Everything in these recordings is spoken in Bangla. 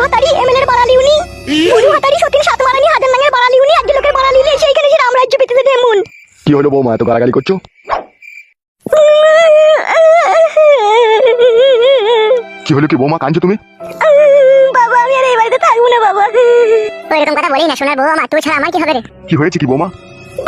ভাতারি এমএলএর বাড়ালি উনি। বুড়ু ভাতারি সতীন সাত মারানি হাজার নাঙের বাড়ালি উনি একজন লোকের বাড়ালি উনি সেইখানে যে রামরাজ্য পেতেছে ঢেমুন কি হলো বৌমা এত গালাগালি করছ? কি হলো কি বৌমা কাঁদছো তুমি? বাবা আমি আর এই বাড়িতে থাকব না বাবা। ওইরকম কথা বলি না সোনার বউ আমার তুই ছাড়া আমার কি হবে রে? কি হয়েছে কি বৌমা?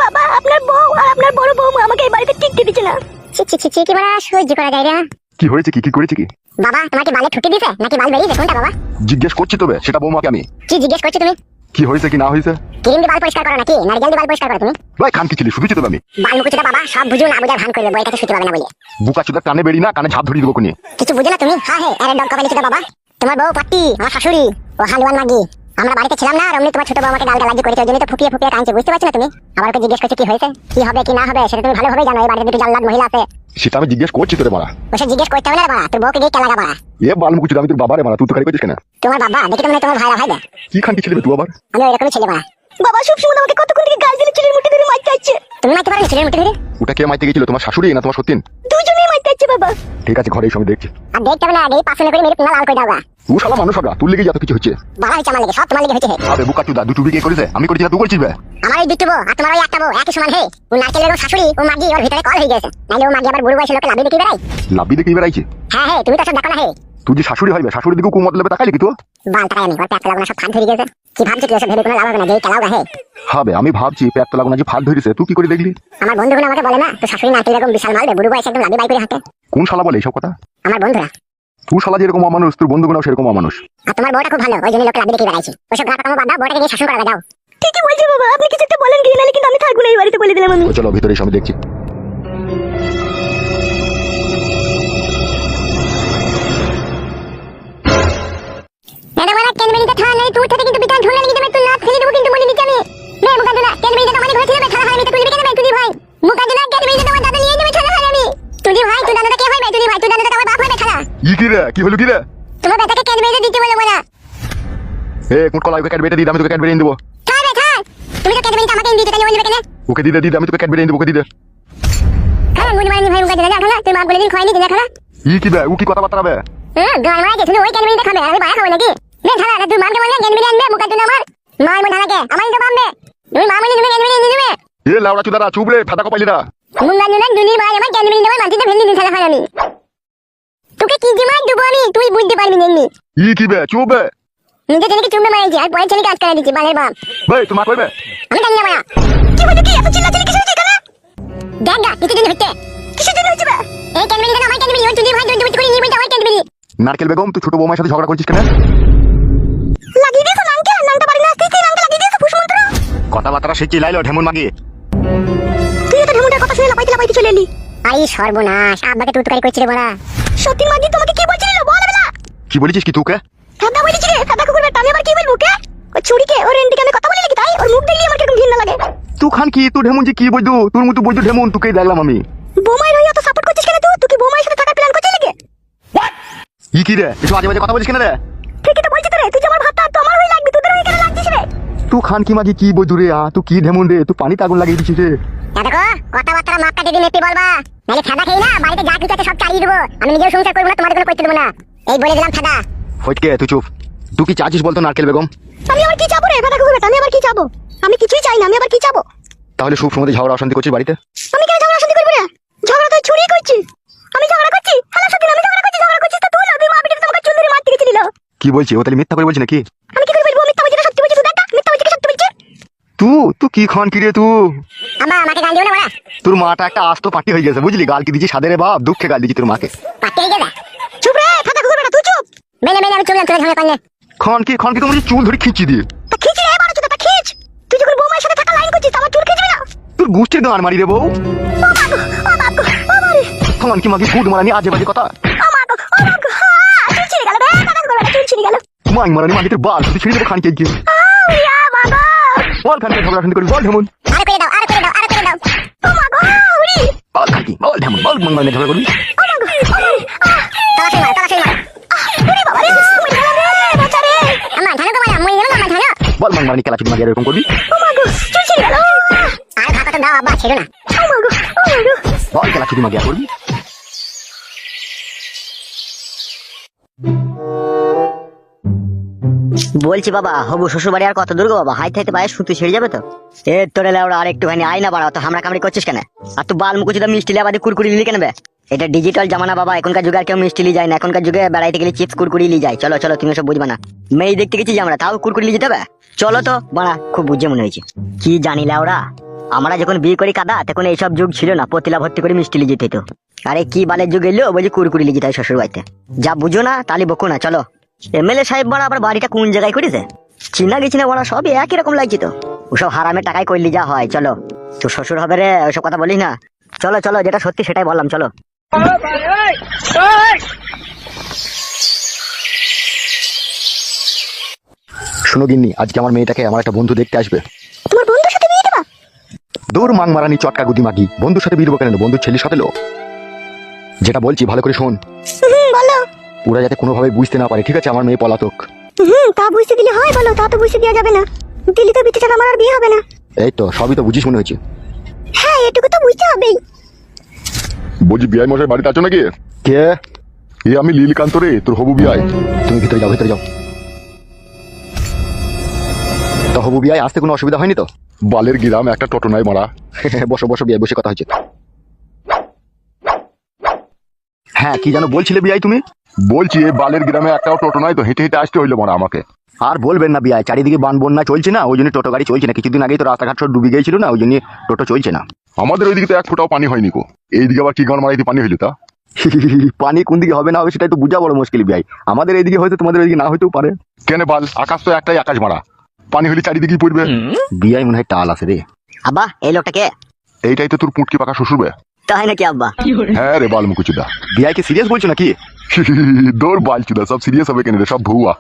বাবা আপনার বউ আর আপনার বড় বউ আমাকে এই বাড়িতে টিকতে দিচ্ছে না। ছি ছি ছি কি সহ্য করা যায় না কি হয়েছে কি কি করেছে কি? বাবা তোমাকে বালে ঠুকে দিছে? নাকি বাল বেরিয়েছে? কোনটা বাবা? জিজ্ঞেস করছি তবে সেটা বৌমাকে আমি। কি জিজ্ঞেস করছ তুমি? কি হয়েছে কি না হয়েছে? ক্রিম দিয়ে বাল পরিষ্কার করো নাকি? নারকেল দিয়ে বাল পরিষ্কার করো তুমি? ভাই খান কি ছিলি? তবে আমি। বাল মুকুচিটা বাবা সব বুঝো না বুঝার ভান করবে বইটাকে শুতে পাবে না বলে। বুকা চুদা কানে বেরি না কানে ঝাপ ধরিয়ে দেবো কোনি কিছু বুঝো না তুমি? হ্যাঁ হ্যাঁ আরে ডগ কবে লিখিত বাবা। তোমার বউ পাত্তি আমার শাশুড়ি ও হালুয়ান মাগি। আমরা বাড়িতে ছিলাম না আর অমনি তোমার ছোট বউ আমাকে গালগালাজি করেছে ওই জন্য তো ফুপিয়ে ফুপিয়ে কাঁদছে বুঝতে পারছ না তুমি? আবার ওকে জিজ্ঞেস করছ কি হয়েছে? কি হবে কি না হবে সেটা তুমি ভালোভাবে জানো এই বাড়িতে দুটো জাল্লাদ মহিলা আছে। সেটা আমি জিজ্ঞেস করছি তোরে মারা ওসব জিজ্ঞেস করতে হবে না রে বাবা তোর বউকে গিয়ে কেলাগা বাড়া। এ বাল মুকুচুদা আমি তোর বাবারে মারা তুই তো খালি করছিস কেন? তোমার বাবা দেখে তো মনে হয় তোমার ভাইরা ভাই দে কি খান কি ছেলে তুই আবার? আমি এরকম ছেলে বাড়া। বাবা সব সময় আমাকে কতক্ষণ থেকে গাল দিলে ছেলের মুঠি ধরে মারতে আছে? তুমি মারতে পারো না ছেলের মুঠি ধরে? ওটা কে মাইতে গিয়েছিল তোমার শাশুড়ি না তোমার সত্যিন দুজনেই মারতে আছে বাবা। ঠিক আছে ঘরে সময় দেখছি। আর দেখতে হবে না আগে পাশে করে মেরে তোমার লাল করে দাও ও শালা মানুষ তুই লেগে যত কিছু হচ্ছে। বাবা হচ্ছে আমার লেগে সব তোমার লেগে হচ্ছে আবে বুকা দুটু বিকে করেছে আমি করছি তুই করছিস বে? আমার ওই দুটো আর তোমার ওই একটা বউ একই সমান হে। ও নারকেলের শাশুড়ি ও মাগি ওর ভিতরে কল হয়ে গেছে নাইলে ও মাগি আবার বুড়ো বয়সে লোকে লাভি দেখি বেড়াই লাভি দেখে বেড়াইছে? হ্যাঁ হ্যাঁ তুমি তো সব দেখো না হে। তুই যে শাশুড়ি হইবে শাশুড়ি দিকে কুমত লেবে তাকাইলি কি তুই বাল টাকায় আমি ওর প্যাট লাগনা সব ফাঁদ ধরে গেছে কি ভাবছ কি ওসব ভেবে কোনো লাভ হবে না যেই চালাও হে। হবে আমি ভাবছি পেট তো লাগুনা যে ফাল ধরিছে তুই কি করে দেখলি? আমার বন্ধুগুলো আমাকে বলে না তো শাশুড়ি নারকেল এরকম বিশাল মালবে বুড়ো বয়সে একদম লাভি বাই করে হাঁটে। কোন শালা বলে এইসব কথা? আমার বন্ধুরা। তুই শালা যেরকম অমানুষ তোর বন্ধুগুলো সেরকম অমানুষ। আর তোমার বউটা খুব ভালো ওই জন্য লোকে লাভি দেখে বেড়াইছে। ওসব গা কামো বাদ বউটাকে গিয়ে শাসন করা যাও। ঠিকই বলছি বাবা আপনি কিছু একটা বলেন গিয়ে নাহলে কিন্তু আমি থাকব না এই বাড়িতে বলে দিলাম আমি। চলো ভিতরে এসে আমি দেখছি। কেন থানা নেই তুই থেকে কিন্তু বিটান ঢুলে লাগি দেবে তুই না ফেলে দেবো কিন্তু বলে দিচ্ছি আমি। নে মুকা দিনা কেন মেরিতে আমাদের ঘরে ছিল ই কি রে? কি হলো কি রে? তোমার বেটাকে মেরিতে দিতে বলে বলা। এ কুট কলা ওকে ক্যাডবেটে দিই আমি তোকে ক্যাডবেটে দেবো। রে থাক তুমি তো কেন আমাকে দিতে কেন বলবে কেন? ওকে দিদে দিদে আমি তোকে ক্যাডবেটে দেবো ওকে দিদে ভাই মুকা দিনা খানা তুই মা বলে দিন খাইনি ই কি বে ও কি কথা বার্তা বে? হ্যাঁ গান মারা গেছিল ওই কেন মেরিতে খাবে আমি বাড়া খাব নাকি? নে খানা তুই মাকে বলে মেরি আনবে মুকা দিনা আমার। মা মন ধানাকে আমার তো বামবে তুমি মা বলে দিবে মেরি নিবে এ লাউড়া চুদারা রে ফাটা দুনির ভাই আমার খেলা আমি তোকে কি যে মার দেবো আমি তুই বুঝতে পারবি না এমনি ই কি বে চুপ বে। নিজে ছেলেকে চুমে মারিয়েছি আর পরের ছেলেকে আটকা দিচ্ছি বালের বাপ। ভাই তোমার কইবে আমি জানি না মায়া কি বলছো কি? এত চিল্লা চিল্লি কিছু হচ্ছে এখানে? দেখ গা কিছু দিন হচ্ছে। কিসের জন্য হচ্ছে বা? এই কেন মিলিয়ে আমার কেন মিলিয়ে ওই তুই ভাই দুই দুই করে নিয়ে বলতে আমার কেন নারকেল বেগম তুই ছোট বৌমার সাথে ঝগড়া করছিস কেন? লাগিয়ে দিয়েছ নাঙ্কে নাঙ্কে পারি না তুই তুই নাঙ্কে লাগিয়ে দিয়েছ ফুসমন্ত্র কথাবার্তা সে চিলাইলো ঢেমন মাগি। তুই তো ঢেমুটার কথা শুনে লাপাইতে লাপাইতে চলে এলি। আই সর্বনাশ আব্বাকে তুতকারি করছিল বড়া। সত্যি মাগি তোমাকে কি বলছিল বল বেলা কি বলেছিস কি তোকে? দাদা বলেছি রে দাদা কুকুর আমি আবার কি বলব কে ওই ছুরিকে ওর রেন্টিকে আমি কথা বলে নাকি তাই? ওর মুখ দেখলে আমার কীরকম ঘৃণা লাগে? তুই খান কি? তুই ঢেমন যে কি বৈদু তোর মতো বৈদু ঢেমন তোকে দেখলাম আমি। বোমাই রই অত সাপোর্ট করছিস কেন তুই? তুই কি বোমাইয়ের সাথে থাকার প্ল্যান করছিস নাকি? ই কি রে? এসব আজে বাজে কথা বলিস কেন রে? ঠিকই তো বলছিস তো রে তুই যে আমার ভাতটা তো আমার হয়ে লাগবে তোদের হয়ে কেন লাগছিস রে? তুই খান কি মাগি কি বৈদু রে? আ তুই কি ঢেমন রে? তুই পানিতে আগুন লাগিয়ে দিছিস রে। দেখো কথাবার্তা মাপ কাটে দিন একটু বলবা। নাহলে ফাদা খেয়ে না বাড়িতে যা কিছু আছে সব চালিয়ে দেবো। আমি নিজেও সংসার করব না তোমাদের কোনো করতে দেবো না। এই বলে দিলাম ফাদা ফটকে তুই চুপ। তুই কি চাচ্ছিস বলতো নারকেল বেগম? আমি আবার কি চাবো রে? ফাদা কুকুর আমি আবার কি চাবো? আমি কিছুই চাই না আমি আবার কি চাবো? তাহলে সুখ সময় ঝগড়া অশান্তি করছিস বাড়িতে? আমি কেন ঝগড়া শান্তি করব রে? ঝগড়া তো ছুরি করছি। আমি ঝগড়া করছি? হ্যালো সত্যি আমি ঝগড়া করছি ঝগড়া করছিস তো তুই তুই মা বিটিকে তোমাকে চুল ধরে মারতে গেছিলি কি বলছি? ও তাহলে মিথ্যা করে বলছি নাকি? আমি কি করে বলব? মিথ্যা বলছি না সত্যি বলছি তুই দেখা মিথ্যা বলছি কি সত্যি বলছি? তুই তুই কি খান কি রে তুই আমা আমাকে গাল দিও না বড়া তোর মাটা একটা আস্ত পাটি হয়ে গেছে বুঝলি? গাল কি দিচ্ছি সাদের বাপ? দুঃখে গাল দিচ্ছি তোর মাকে। পাতে গেলে চুপ রে মেনে মেনে আমি চুল ধরে ঝগড়া করলে খান কি খান কি তোমার চুল ধরে খিঁচি দিয়ে? তা খিচ রে চুদা তা খিচ। তুই যখন বৌমার সাথে থাকা লাইন করছিস আমার চুল খিচবি না? তোর গুষ্টির গান মারি রে বউ। মারি খান কি মাগি ফুট মারানি আজে বাজে কথা? মাই মারানি মাগি তোর বাল তুই ছিঁড়ে দেবো গিয়ে। বল ঝগড়া করি বল ঢেমন। আর করে দাও আর করে দাও আর করে দাও। ও মাগো উড়ি বল বল ঢেমন বল ঝগড়া করবি ও মাগো ও মারি তালাশি মার তালাশি মার। বল মাংমানি খেলা চুটি মাগি এরকম করবি? আর ভাগটা দাও আব্বা ছেড়ো না বল খেলা চুটি মাগি করবি? বলছি বাবা, হবু শ্বশুর বাড়ি আর কত দূর গো বাবা? হাইতে হাইতে পায়ে সুতো ছেড়ে যাবে তো? এ তোরে লেওড়া, আর একটুখানি আয় না বাড়া তো হামরা কামড়ি করছিস কেন? আর তুই বাল মুকুচি মিষ্টি লেবাদি কুরকুরি লিলি কেন বে? এটা ডিজিটাল জামানা বাবা, এখনকার যুগে আর কেউ মিষ্টি লি যায় না, এখনকার যুগে বেড়াইতে গেলে চিপস কুরকুরি লি যায়। চলো চলো, তুমি সব বুঝবা না। মেয়ে দেখতে গেছি আমরা, তাও কুরকুরি লিয়ে যেতে হবে? চলো তো, বাড়া, খুব বুঝে মনে হয়েছে। কি জানি লেওড়া, আমরা যখন বিয়ে করি কাদা, তখন এইসব যুগ ছিল না, পতিলা ভর্তি করে মিষ্টি লিয়ে যেতে হতো আরে কি বালের যুগ এলো বলছি কুরকুরি লিয়ে যেতে হয় শ্বশুর বাড়িতে যা বুঝো না তাহলে বকো না, চলো। এমএলএ সাহেব বড় আবার বাড়িটা কোন জায়গায় করেছে? চিনা গেছি না বড় সবই একই রকম লাগছে তো। ওসব হারামের টাকায় করলি যা হয় চলো। তোর শ্বশুর হবে রে ওসব কথা বলিস না। চলো চলো যেটা সত্যি সেটাই বললাম চলো। শুনো গিন্নি আজকে আমার মেয়েটাকে আমার একটা বন্ধু দেখতে আসবে। তোমার বন্ধুর সাথে বিয়ে দেবা? দূর মাং মারানি চটকা গুদি মাগি বন্ধুর সাথে বিয়ে দেবো কেন বন্ধুর ছেলের সাথে লো। যেটা বলছি ভালো করে শোন। ওরা যাতে কোনোভাবে বুঝতে না পারে ঠিক আছে? আমার মেয়ে পলাতক। হুম তা বুঝতে দিলে হয় বলো তা তো বুঝতে দেওয়া যাবে না। দিলি তো বিটি ছাড়া আমার আর বিয়ে হবে না। এই তো সবই তো বুঝিস মনে হয়েছে হ্যাঁ এটুকু তো বুঝতে হবেই। বলছি বিআই মশাই বাড়িতে আছো নাকি? কে? এ আমি লীলকান্ত রে তোর হবু বিআই। তুমি ভিতরে যাও ভিতরে যাও। তো হবু বিয়ায় আসতে কোনো অসুবিধা হয়নি তো? বালের গিরাম একটা টোটো নাই মারা। বসো বসো বিয়ায় বসে কথা হচ্ছে। হ্যাঁ কি যেন বলছিলে বিয়াই তুমি? বলছি এ বালের গ্রামে একটাও টোটো নাই তো হেঁটে হেঁটে আসতে হইল মারা আমাকে। আর বলবেন না বিয়ায় চারিদিকে বান বন্যা চলছে না ওই জন্য টোটো গাড়ি চলছে না। কিছুদিন আগেই তো রাস্তাঘাট সব ডুবে গিয়েছিল না ওই জন্য টোটো চলছে না। আমাদের ওইদিকে তো এক ফোঁটাও পানি হয়নি কো এইদিকে আবার কি গান মারাইতে পানি হইল তা? পানি কোন দিকে হবে না হবে সেটা একটু বোঝা বড় মুশকিল বিয়াই আমাদের এইদিকে হয়তো তোমাদের ওইদিকে না হইতেও পারে। কেন বাল আকাশ তো একটাই আকাশ মারা। পানি হলে চারিদিকেই পড়বে। বিয়াই মনে হয় টাল আছে রে। আব্বা এই লোকটা কে এইটাই তো তোর পুটকি পাকা শ্বশুর বে তাই নাকি আব্বা হ্যাঁ রে বাল মুকুচুদা বিয়াইকে সিরিয়াস বলছো নাকি দৌড় বাল চুদা সব সিরিয়াস হবে কেন রে সব ভুয়া